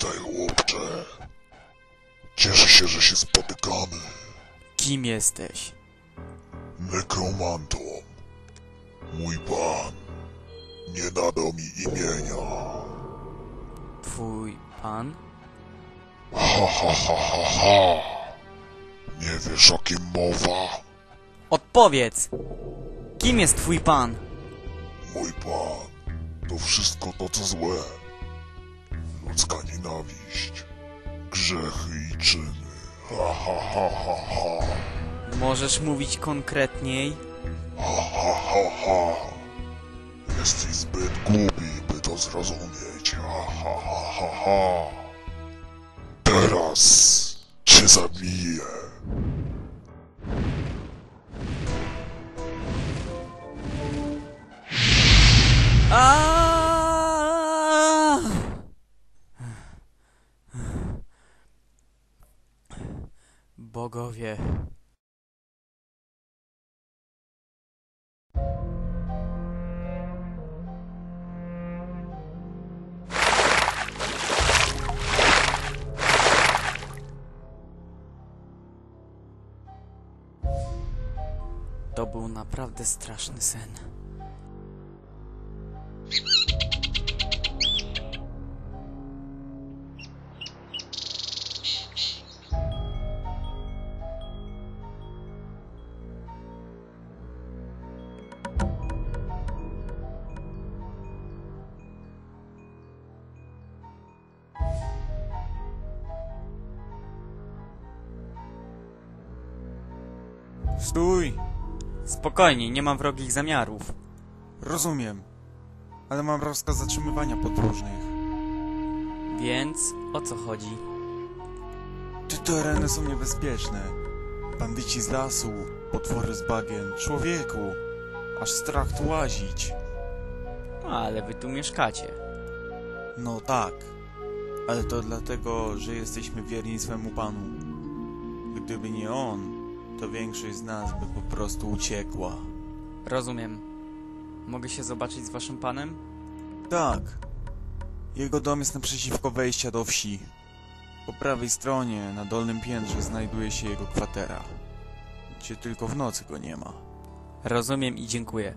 Witaj, chłopcze. Cieszę się, że się spotykamy. Kim jesteś? Nekromantą. Mój pan nie nadał mi imienia. Twój pan? Ha, ha, ha, ha, ha. Nie wiesz, o kim mowa? Odpowiedz! Kim jest twój pan? Mój pan to wszystko to, co złe. Ludzka nienawiść, grzechy i czyny. Ha, ha, ha, ha, ha. Możesz mówić konkretniej? Ha, ha, ha, ha. Jesteś zbyt głupi, by to zrozumieć. Ha, ha, ha, ha, ha. Teraz cię zabiję. Aaaa! To był naprawdę straszny sen. Stój! Spokojnie, nie mam wrogich zamiarów. Rozumiem. Ale mam rozkaz zatrzymywania podróżnych. Więc o co chodzi? Te tereny są niebezpieczne. Bandyci z lasu, potwory z bagien, człowieku. Aż strach tu łazić. Ale wy tu mieszkacie. No tak. Ale to dlatego, że jesteśmy wierni swemu panu. Gdyby nie on, to większość z nas by po prostu uciekła. Rozumiem. Mogę się zobaczyć z waszym panem? Tak. Jego dom jest naprzeciwko wejścia do wsi. Po prawej stronie, na dolnym piętrze, znajduje się jego kwatera. Gdzie tylko w nocy go nie ma. Rozumiem i dziękuję.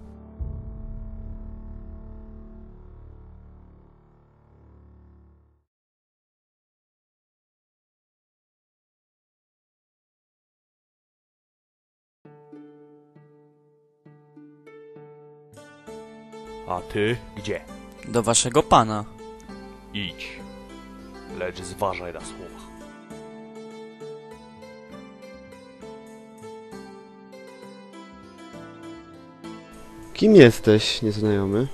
A ty gdzie? Do waszego pana. Idź. Lecz zważaj na słowa. Kim jesteś, nieznajomy?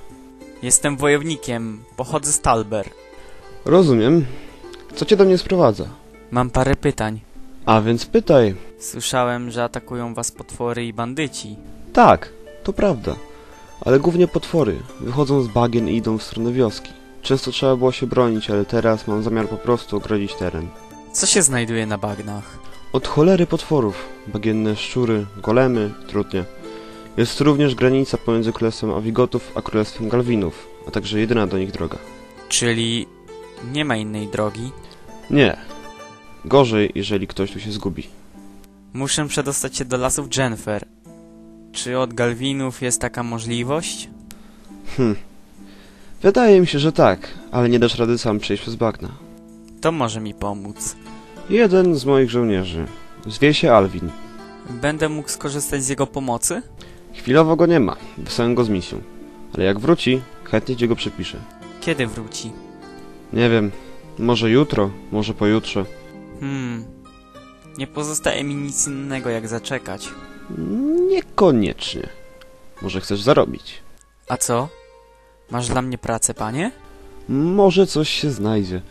Jestem wojownikiem, pochodzę z Talber. Rozumiem. Co cię do mnie sprowadza? Mam parę pytań. A więc pytaj. Słyszałem, że atakują was potwory i bandyci. Tak, to prawda. Ale głównie potwory. Wychodzą z bagien i idą w stronę wioski. Często trzeba było się bronić, ale teraz mam zamiar po prostu ogrodzić teren. Co się znajduje na bagnach? Od cholery potworów. Bagienne szczury, golemy, trudnie. Jest również granica pomiędzy królestwem Awigotów a królestwem Galwinów, a także jedyna do nich droga. Czyli nie ma innej drogi? Nie. Gorzej, jeżeli ktoś tu się zgubi. Muszę przedostać się do lasów Jennifer. Czy od Galwinów jest taka możliwość? Hm. Wydaje mi się, że tak, ale nie dasz rady sam przejść przez bagna. To może mi pomóc. Jeden z moich żołnierzy. Zwie się Alwin. Będę mógł skorzystać z jego pomocy? Chwilowo go nie ma. Wysłałem go z misją. Ale jak wróci, chętnie ci go przypiszę. Kiedy wróci? Nie wiem. Może jutro, może pojutrze. Hmm. Nie pozostaje mi nic innego jak zaczekać. Niekoniecznie. Może chcesz zarobić. A co? Masz dla mnie pracę, panie? Może coś się znajdzie.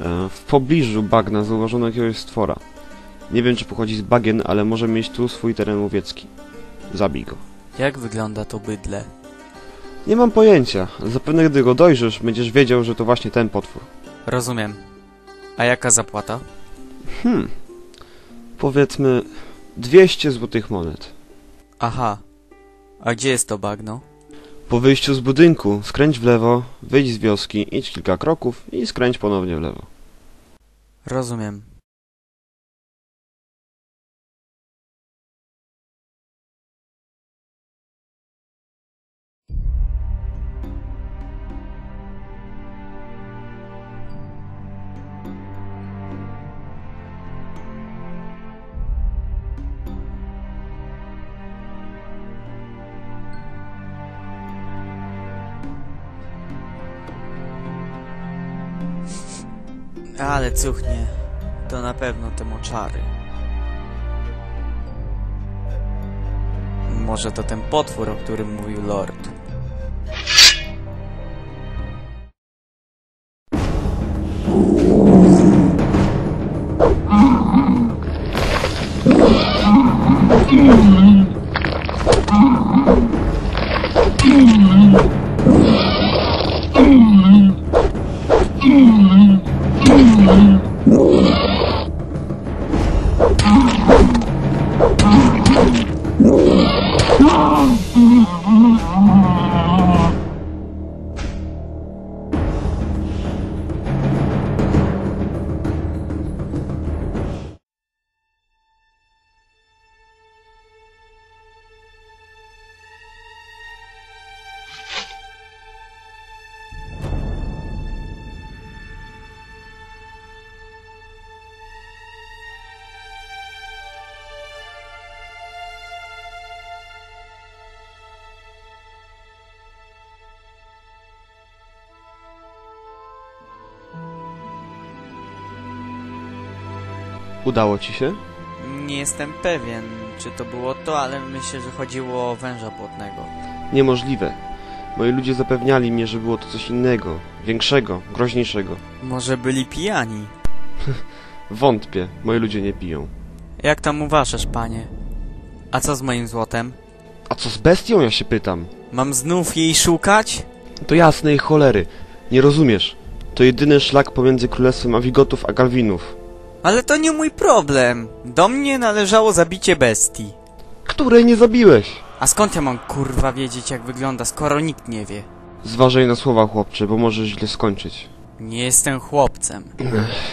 E, W pobliżu bagna zauważono jakiegoś stwora. Nie wiem, czy pochodzi z bagien, ale może mieć tu swój teren łowiecki. Zabij go. Jak wygląda to bydle? Nie mam pojęcia. Zapewne gdy go dojrzysz, będziesz wiedział, że to właśnie ten potwór. Rozumiem. A jaka zapłata? Hmm. Powiedzmy 200 złotych monet. Aha. A gdzie jest to bagno? Po wyjściu z budynku skręć w lewo, wyjdź z wioski, idź kilka kroków i skręć ponownie w lewo. Rozumiem. Ale cuchnie. To na pewno te moczary. Może to ten potwór, o którym mówił Lord. Oh, Udało ci się? Nie jestem pewien, czy to było to, ale myślę, że chodziło o węża błotnego. Niemożliwe. Moi ludzie zapewniali mnie, że było to coś innego, większego, groźniejszego. Może byli pijani? Wątpię, moi ludzie nie piją. Jak tam uważasz, panie? A co z moim złotem? A co z bestią, ja się pytam? Mam znów jej szukać? To jasnej cholery. Nie rozumiesz. To jedyny szlak pomiędzy królestwem Awigotów a Galwinów. Ale to nie mój problem. Do mnie należało zabicie bestii. Której nie zabiłeś? A skąd ja mam kurwa wiedzieć, jak wygląda, skoro nikt nie wie? Zważaj na słowa, chłopcze, bo możesz źle skończyć. Nie jestem chłopcem.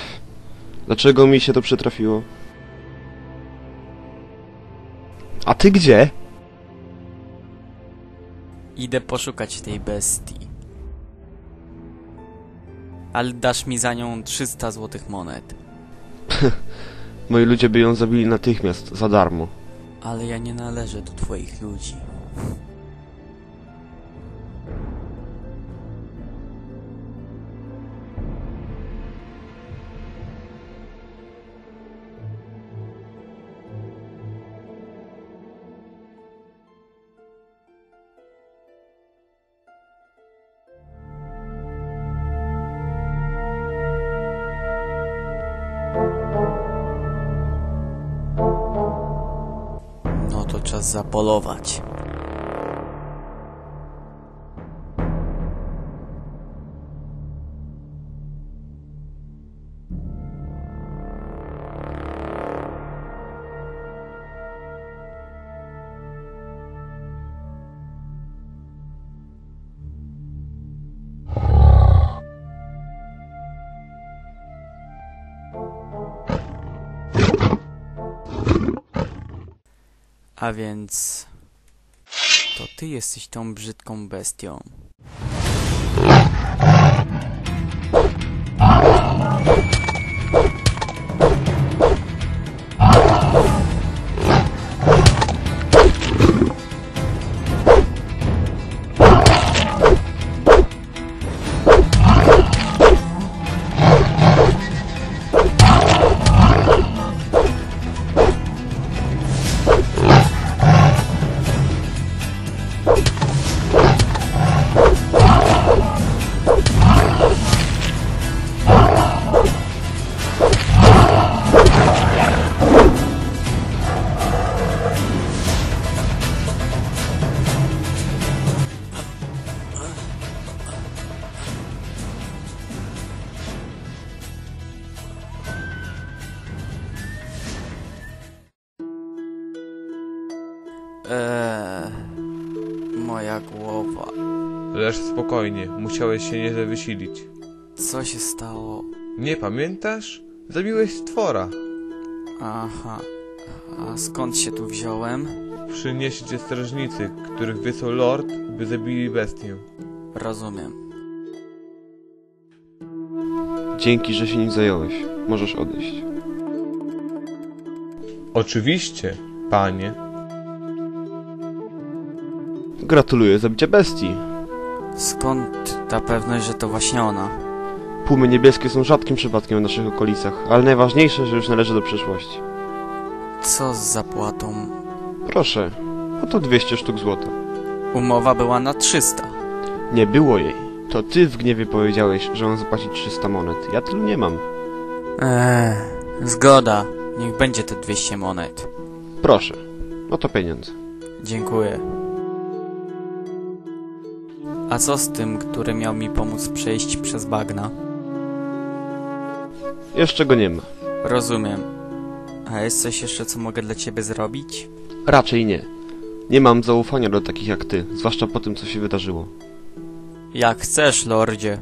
Dlaczego mi się to przytrafiło? A ty gdzie? Idę poszukać tej bestii. Ale dasz mi za nią 300 złotych monet. Moi ludzie by ją zabili natychmiast, za darmo. Ale ja nie należę do twoich ludzi. Czas zapolować. A więc... To ty jesteś tą brzydką bestią. Głowa. Leż spokojnie, musiałeś się nieźle wysilić. Co się stało? Nie pamiętasz? Zabiłeś stwora. Aha. A skąd się tu wziąłem? Przynieśli cię strażnicy, których wysłał lord, by zabili bestię. Rozumiem. Dzięki, że się nim zająłeś. Możesz odejść. Oczywiście, panie. Gratuluję zabicia bestii. Skąd ta pewność, że to właśnie ona? Pumy niebieskie są rzadkim przypadkiem w naszych okolicach, ale najważniejsze, że już należy do przeszłości. Co z zapłatą? Proszę, oto 200 sztuk złota. Umowa była na 300. Nie było jej. To ty w gniewie powiedziałeś, że mam zapłacić 300 monet. Ja tylu nie mam. Eee, zgoda. Niech będzie te 200 monet. Proszę, oto pieniądze. Dziękuję. A co z tym, który miał mi pomóc przejść przez bagna? Jeszcze go nie ma. Rozumiem. A jest coś jeszcze, co mogę dla ciebie zrobić? Raczej nie. Nie mam zaufania do takich jak ty, zwłaszcza po tym, co się wydarzyło. Jak chcesz, lordzie.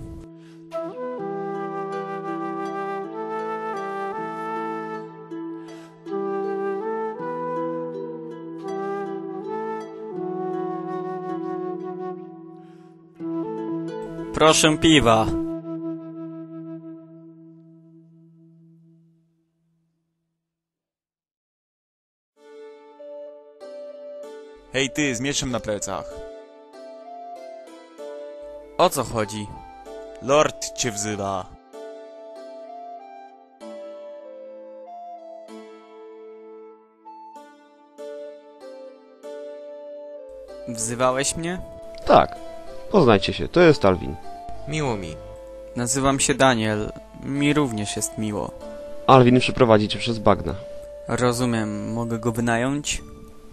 Proszę piwa. Hej ty, z mieczem na plecach. O co chodzi? Lord cię wzywa. Wzywałeś mnie? Tak. Poznajcie się, to jest Alwin. Miło mi. Nazywam się Daniel. Mi również jest miło. Alwin przyprowadzi cię przez bagna. Rozumiem, mogę go wynająć?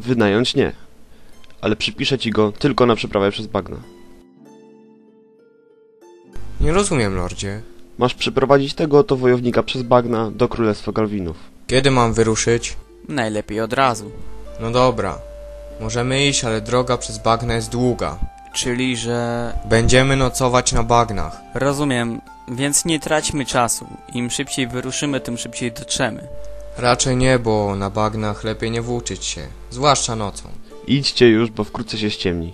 Wynająć nie. Ale przypiszę ci go tylko na przeprawę przez bagna. Nie rozumiem, lordzie. Masz przyprowadzić tego oto wojownika przez bagna do Królestwa Galwinów. Kiedy mam wyruszyć? Najlepiej od razu. No dobra. Możemy iść, ale droga przez bagna jest długa. Czyli, że... Będziemy nocować na bagnach. Rozumiem, więc nie traćmy czasu. Im szybciej wyruszymy, tym szybciej dotrzemy. Raczej nie, bo na bagnach lepiej nie włóczyć się. Zwłaszcza nocą. Idźcie już, bo wkrótce się ściemni.